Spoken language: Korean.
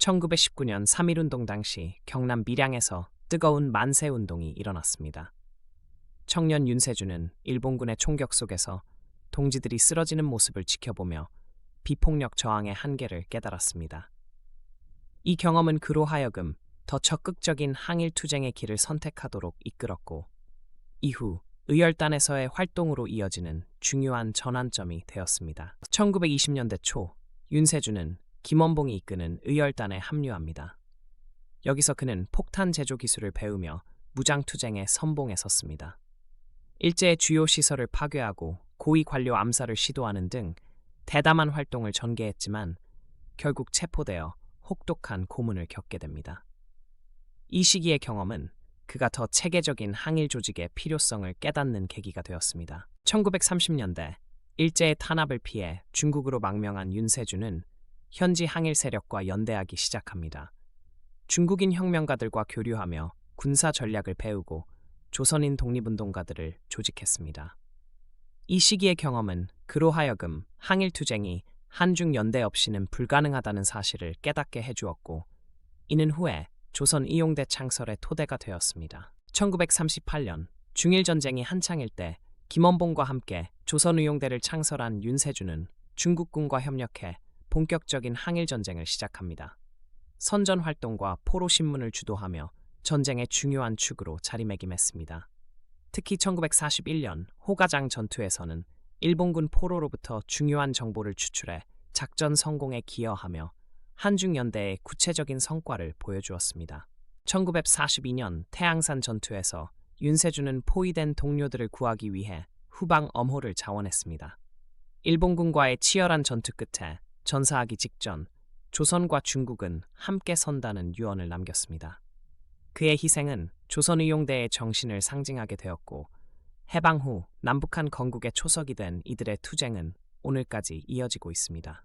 1919년 3.1운동 당시 경남 밀양에서 뜨거운 만세운동이 일어났습니다. 청년 윤세주는 일본군의 총격 속에서 동지들이 쓰러지는 모습을 지켜보며 비폭력 저항의 한계를 깨달았습니다. 이 경험은 그로 하여금 더 적극적인 항일 투쟁의 길을 선택하도록 이끌었고 이후 의열단에서의 활동으로 이어지는 중요한 전환점이 되었습니다. 1920년대 초 윤세주는 김원봉이 이끄는 의열단에 합류합니다. 여기서 그는 폭탄 제조 기술을 배우며 무장 투쟁에 선봉에 섰습니다. 일제의 주요 시설을 파괴하고 고위 관료 암살을 시도하는 등 대담한 활동을 전개했지만 결국 체포되어 혹독한 고문을 겪게 됩니다. 이 시기의 경험은 그가 더 체계적인 항일 조직의 필요성을 깨닫는 계기가 되었습니다. 1930년대 일제의 탄압을 피해 중국으로 망명한 윤세주는 현지 항일 세력과 연대하기 시작합니다. 중국인 혁명가들과 교류하며 군사 전략을 배우고 조선인 독립운동가들을 조직했습니다. 이 시기의 경험은 그로 하여금 항일 투쟁이 한중 연대 없이는 불가능하다는 사실을 깨닫게 해주었고 이는 후에 조선 이용대 창설의 토대가 되었습니다. 1938년 중일 전쟁이 한창일 때 김원봉과 함께 조선 의용대를 창설한 윤세주는 중국군과 협력해 본격적인 항일 전쟁을 시작합니다. 선전 활동과 포로 신문을 주도하며 전쟁의 중요한 축으로 자리매김했습니다. 특히 1941년 호가장 전투에서는 일본군 포로로부터 중요한 정보를 추출해 작전 성공에 기여하며 한중 연대의 구체적인 성과를 보여주었습니다. 1942년 태양산 전투에서 윤세주는 포위된 동료들을 구하기 위해 후방 엄호를 자원했습니다. 일본군과의 치열한 전투 끝에 전사하기 직전 조선과 중국은 함께 선다는 유언을 남겼습니다. 그의 희생은 조선의용대의 정신을 상징하게 되었고 해방 후 남북한 건국의 초석이 된 이들의 투쟁은 오늘까지 이어지고 있습니다.